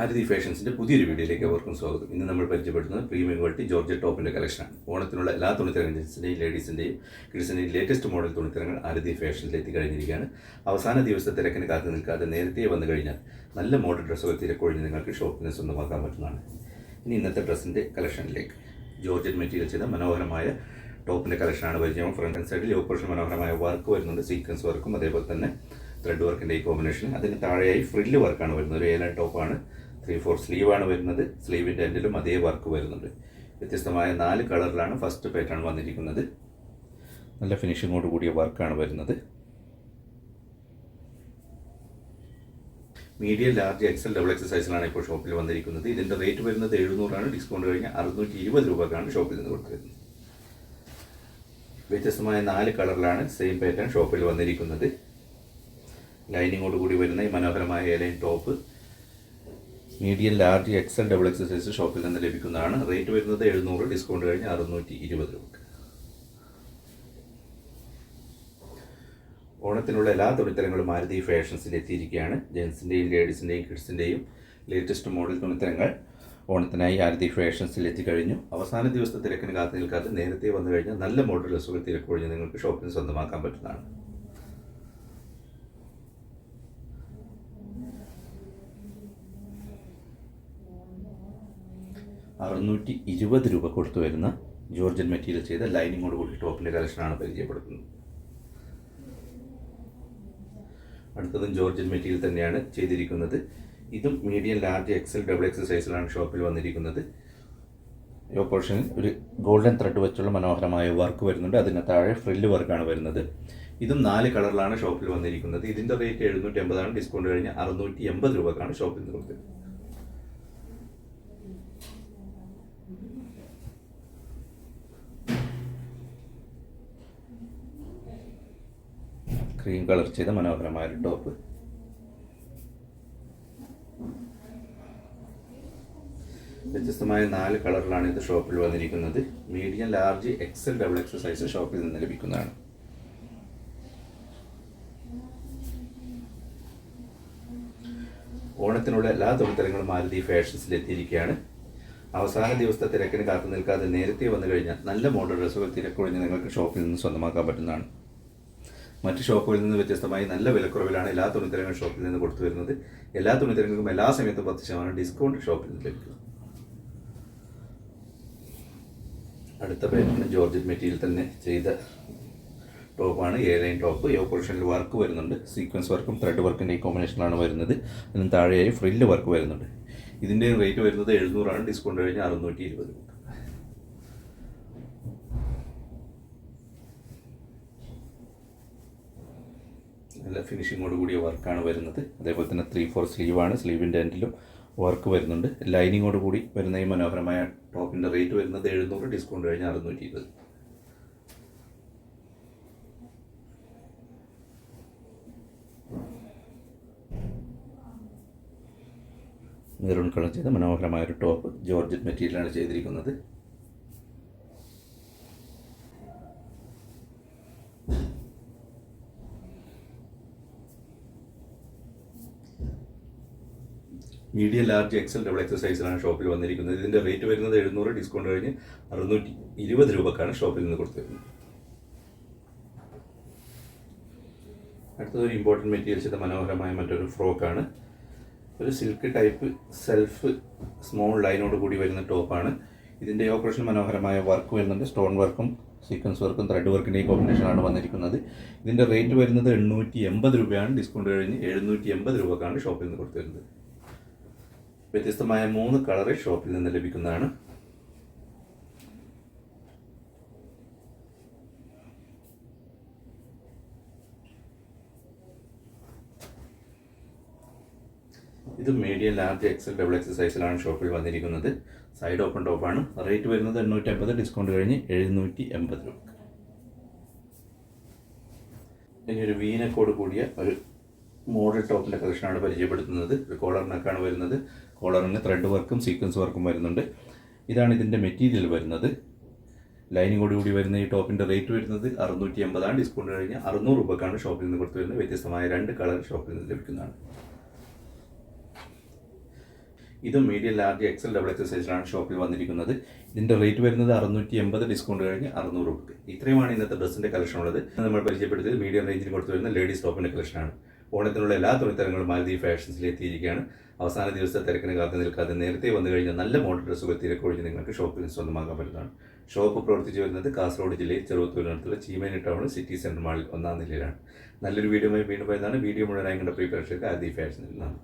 ആരതി ഫാഷൻസിന്റെ പുതിയൊരു വീഡിയോയിലേക്ക് അവർക്കും സ്വാഗതം. ഇന്ന് നമ്മൾ പരിചയപ്പെടുന്നത് പ്രീമിയം ക്വാളിറ്റി ജോർജ് ടോപ്പിന്റെ കളക്ഷനാണ്. ഓണത്തിനുള്ള എല്ലാ തുണിത്തരങ്ങളും ജെൻസിന്റെയും ലേഡീസിന്റെയും കിഡ്സിന്റെയും ലേറ്റസ്റ്റ് മോഡൽ തുണിത്തരങ്ങൾ ആരതി ഫാഷനിൽ എത്തിക്കഴിഞ്ഞിരിക്കുകയാണ്. അവസാന ദിവസത്തെ തിരക്കിന് കാത്തു നിൽക്കാതെ നേരത്തെ വന്നു കഴിഞ്ഞാൽ നല്ല മോഡൽ ഡ്രസ്സുകൾ തിരക്കൊഴിഞ്ഞ് നിങ്ങൾക്ക് ഷോപ്പിന് സ്വന്തമാക്കാൻ പറ്റുന്നതാണ്. ഇനി ഇന്നത്തെ ഡ്രസ്സിന്റെ കളക്ഷനിലേക്ക്. ജോർജറ്റ് മെറ്റീരിയൽ ചെയ്ത മനോഹരമായ ടോപ്പിന്റെ കളക്ഷനാണ് പരിചയം. ഫ്രണ്ട് ആൻഡ് സൈഡിൽ ഓപ്പറേഷൻ മനോഹരമായ വർക്ക് വരുന്നുണ്ട്. സീക്വൻസ് വർക്കും അതേപോലെ തന്നെ ത്രെഡ് വർക്കിന്റെ ഈ കോമ്പിനേഷൻ അതിന് താഴെയായി ഫ്രില്ല് വർക്കാണ് വരുന്നത്. ഒരു ഏലൻ ടോപ്പാണ് ത്രീ ഫോർ സ്ലീവ് ആണ് വരുന്നത്. സ്ലീവിന്റെ എൻഡിലും അതേ വർക്ക് വരുന്നുണ്ട്. വ്യത്യസ്തമായ നാല് കളറിലാണ് ഫസ്റ്റ് പാറ്റേൺ വന്നിരിക്കുന്നത്. നല്ല ഫിനിഷിങ്ങോട് കൂടിയ വർക്കാണ് വരുന്നത്. Medium large XL double XL സൈസിലാണ് ഇപ്പോൾ ഷോപ്പിൽ വന്നിരിക്കുന്നത്. ഇതിന്റെ റേറ്റ് വരുന്നത് എഴുന്നൂറാണ്. ഡിസ്കൗണ്ട് കഴിഞ്ഞ് അറുന്നൂറ്റി ഇരുപത് രൂപക്കാണ് ഷോപ്പിൽ നിന്ന് കൊടുത്തിരുന്നത്. വ്യത്യസ്തമായ നാല് കളറിലാണ് സെയിം പാറ്റേൺ ഷോപ്പിൽ വന്നിരിക്കുന്നത്. ലൈനിങ്ങോട് കൂടി വരുന്ന ഈ മനോഹരമായ A line top medium large XL double X size ഷോപ്പിൽ നിന്ന് ലഭിക്കുന്നതാണ്. റേറ്റ് വരുന്നത് എഴുന്നൂറ് ഡിസ്കൗണ്ട് കഴിഞ്ഞ് അറുന്നൂറ്റി ഇരുപത് രൂപ. ഓണത്തിനുള്ള എല്ലാ തുണിത്തരങ്ങളും മാരുതി ഫാഷൻസിൽ എത്തിയിരിക്കുകയാണ്. ജെൻസിന്റെയും ലേഡീസിന്റെയും കിഡ്സിന്റെയും ലേറ്റസ്റ്റ് മോഡൽ തുണിത്തരങ്ങൾ ഓണത്തിനായി ആരതി ഫാഷൻസിൽ എത്തിക്കഴിഞ്ഞു. അവസാന ദിവസത്തെ തിരക്കിന് കാത്തു നിൽക്കാതെ നേരത്തെ വന്നു കഴിഞ്ഞാൽ നല്ല മോഡൽ ഡ്രസ്സുകൾ തിരക്കൊഴിഞ്ഞ് നിങ്ങൾക്ക് നിന്ന് സ്വന്തമാക്കാൻ പറ്റുന്നതാണ്. അറുന്നൂറ്റി ഇരുപത് രൂപ കൊടുത്തു വരുന്ന ജോർജൻ മെറ്റീരിയൽ ചെയ്ത ലൈനിങ്ങോട് കൂടി ടോപ്പിന്റെ കളക്ഷനാണ് പരിചയപ്പെടുത്തുന്നത്. അടുത്തതും ജോർജൻ മെറ്റീരിയൽ തന്നെയാണ് ചെയ്തിരിക്കുന്നത്. ഇതും medium large XL double XL സൈസിലാണ് ഷോപ്പിൽ വന്നിരിക്കുന്നത്. ഈ പോർഷനിൽ ഒരു ഗോൾഡൻ ത്രെഡ് വെച്ചുള്ള മനോഹരമായ വർക്ക് വരുന്നുണ്ട്. അതിന് താഴെ ഫ്രില്ല് വർക്കാണ് വരുന്നത്. ഇതും നാല് കളറിലാണ് ഷോപ്പിൽ വന്നിരിക്കുന്നത്. ഇതിന്റെ റേറ്റ് എഴുന്നൂറ്റി എൺപതാണ് ഡിസ്കൗണ്ട് കഴിഞ്ഞ് അറുന്നൂറ്റി എൺപത് രൂപക്കാണ് ഷോപ്പിൽ നിന്ന് കൊടുത്തത്. ക്രീം കളർ ചെയ്ത മനോഹരമായ ഒരു ടോപ്പ്. വ്യത്യസ്തമായ നാല് കളറിലാണ് ഇത് ഷോപ്പിൽ വന്നിരിക്കുന്നത്. Medium large XL double XL size ഷോപ്പിൽ നിന്ന് ലഭിക്കുന്നതാണ്. ഓണത്തിനുള്ള എല്ലാ തുണിത്തരങ്ങളും മാരുതി ഫാഷൻസിൽ എത്തിയിരിക്കുകയാണ്. അവസാന ദിവസത്തെ തിരക്കിന് കാത്തു നിൽക്കാതെ നേരത്തെ വന്നു കഴിഞ്ഞാൽ നല്ല മോഡൽ ഡ്രസ്സുകൾ തിരക്കൊഴിഞ്ഞ് നിങ്ങൾക്ക് ഷോപ്പിൽ നിന്ന് സ്വന്തമാക്കാൻ പറ്റുന്നതാണ്. മറ്റ് ഷോപ്പുകളിൽ നിന്ന് വ്യത്യസ്തമായി നല്ല വിലക്കുറവിലാണ് എല്ലാ തുണിത്തരങ്ങളും ഷോപ്പിൽ നിന്ന് കൊടുത്തു വരുന്നത്. എല്ലാ തുണിത്തരങ്ങൾക്കും എല്ലാ സമയത്തും പത്ത് ശതമാനം ഡിസ്കൗണ്ട് ഷോപ്പിൽ നിന്ന് ലഭിക്കും. അടുത്ത പേരിന് ജോർജറ്റ് മെറ്റീരിയൽ തന്നെ ചെയ്ത ടോപ്പാണ്. A line top. യോ പൊസിഷനിൽ വർക്ക് വരുന്നുണ്ട്. സീക്വൻസ് വർക്കും ത്രെഡ് വർക്കിന്റെ ഈ കോമ്പിനേഷനിലാണ് വരുന്നത്. അതിന് താഴെയായി ഫ്രില്ല് വർക്ക് വരുന്നുണ്ട്. ഇതിന്റെ റേറ്റ് വരുന്നത് എഴുന്നൂറാണ്. ഡിസ്കൗണ്ട് കഴിഞ്ഞാൽ അറുന്നൂറ്റി ഇരുപത്. നല്ല ഫിനിഷിങ്ങോട് കൂടിയ വർക്കാണ് വരുന്നത്. അതേപോലെ തന്നെ ത്രീ ഫോർ സ്ലീവാണ് സ്ലീവിന്റെ എൻഡിലും വർക്ക് വരുന്നുണ്ട്. ലൈനിങ്ങോട് കൂടി വരുന്ന ഈ മനോഹരമായ ടോപ്പിന്റെ റേറ്റ് വരുന്നത് എഴുന്നൂറ് ഡിസ്കൗണ്ട് കഴിഞ്ഞ് അറുന്നൂറ്റി ഇരുപത് മെറൂൺ കളർ ചെയ്ത മനോഹരമായ ഒരു ടോപ്പ് ജോർജറ്റ് മെറ്റീരിയലാണ് ചെയ്തിരിക്കുന്നത്. Medium large XL double XL സൈസിലാണ് ഷോപ്പിൽ വന്നിരിക്കുന്നത്. ഇതിന്റെ റേറ്റ് വരുന്നത് എഴുന്നൂറ് ഡിസ്കൗണ്ട് കഴിഞ്ഞ് അറുന്നൂറ്റി ഇരുപത് രൂപക്കാണ് ഷോപ്പിൽ നിന്ന് കൊടുത്തിരുന്നത്. അടുത്തത് ഒരു ഇമ്പോർട്ടന്റ് മെറ്റീരിയൽസിന്റെ മനോഹരമായ മറ്റൊരു ഫ്രോക്കാണ് ഒരു സിൽക്ക് ടൈപ്പ് സെൽഫ് സ്മോൾ ലൈനോട് കൂടി വരുന്ന ടോപ്പാണ് ഇതിന്റെ ഓപ്പറേഷൻ മനോഹരമായ വർക്ക് വരുന്നുണ്ട്. സ്റ്റോൺ വർക്കും സീക്വൻസ് വർക്കും ത്രെഡ് വർക്കിന്റെ ഈ കോമ്പിനേഷനാണ് വന്നിരിക്കുന്നത്. ഇതിന്റെ റേറ്റ് വരുന്നത് എണ്ണൂറ്റി എൺപത് രൂപയാണ്. ഡിസ്കൗണ്ട് കഴിഞ്ഞ് എഴുന്നൂറ്റി എൺപത് രൂപക്കാണ് ഷോപ്പിൽ നിന്ന് കൊടുത്തിരുന്നത്. വ്യത്യസ്തമായ മൂന്ന് കളർ ഷോപ്പിൽ നിന്ന് ലഭിക്കുന്നതാണ്. ഇത് medium large XL double XL സൈസിലാണ് ഷോപ്പിൽ വന്നിരിക്കുന്നത്. സൈഡ് ഓപ്പൺ ടോപ്പാണ് റേറ്റ് വരുന്നത് എണ്ണൂറ്റി അമ്പത് ഡിസ്കൗണ്ട് കഴിഞ്ഞ് എഴുന്നൂറ്റി എൺപത് രൂപ. ഇനി ഒരു വീനക്കോട് കൂടിയ ഒരു മോഡൽ ടോപ്പിന്റെ കളക്ഷനാണ് പരിചയപ്പെടുത്തുന്നത്. ഒരു കോളർ നെക്കാണ് വരുന്നത്. കോളറിന് ത്രെഡ് വർക്കും സീക്വൻസ് വർക്കും വരുന്നുണ്ട്. ഇതാണ് ഇതിന്റെ മെറ്റീരിയൽ വരുന്നത്. ലൈനിങ്ങോട് കൂടി വരുന്ന ഈ ടോപ്പിന്റെ റേറ്റ് വരുന്നത് അറുന്നൂറ്റി എൺപതാണ് ഡിസ്കൗണ്ട് കഴിഞ്ഞ് അറുന്നൂറ് രൂപക്കാണ് ഷോപ്പിൽ നിന്ന് കൊടുത്തു വരുന്നത്. വ്യത്യസ്തമായ രണ്ട് കളർ ഷോപ്പിൽ നിന്ന് ലഭിക്കുന്നതാണ്. ഇതും medium large XL double XL സൈസിലാണ് ഷോപ്പിൽ വന്നിരിക്കുന്നത്. ഇതിന്റെ റേറ്റ് വരുന്നത് അറുന്നൂറ്റി എൺപത് ഡിസ്കൗണ്ട് കഴിഞ്ഞ് അറുന്നൂറ് രൂപ ഇത്രയുമാണ് ഇന്നത്തെ ഡ്രസ്സിന്റെ കളക്ഷൻ ഉള്ളത്. നമ്മൾ പരിചയപ്പെടുത്തിയത് മീഡിയം റേഞ്ചിൽ കൊടുത്തു വരുന്ന ലേഡീസ് ടോപ്പിന്റെ കളക്ഷനാണ് ഓണത്തിനുള്ള എല്ലാ തുണിത്തരങ്ങളും മാരുതി ഫാഷൻസിൽ എത്തിയിരിക്കുകയാണ്. അവസാന ദിവസത്തെ തിരക്കിന് കാത്തു നിൽക്കാതെ നേരത്തെ വന്നു കഴിഞ്ഞാൽ നല്ല മോഡൽ ഡ്രസ്സുകൾ തിരക്കൊഴിഞ്ഞ് നിങ്ങൾക്ക് ഷോപ്പിൽ സ്വന്തമാക്കാൻ പറ്റുന്നതാണ്. ഷോപ്പ് പ്രവർത്തിച്ചു വരുന്നത് കാസർഗോഡ് ജില്ലയിൽ ചെറുവത്തൂരിനടുത്തുള്ള ചീമേനി ടൗൺ സിറ്റി സെന്റർ മാളിൽ ഒന്നാം നിലയിലാണ്. നല്ലൊരു വീഡിയോ വീണ്ടും വരുന്നതാണ്. വീഡിയോ മുഴുവനായി കണ്ട പ്രീ ആദി ഫാഷനിൽ നിന്നാണ്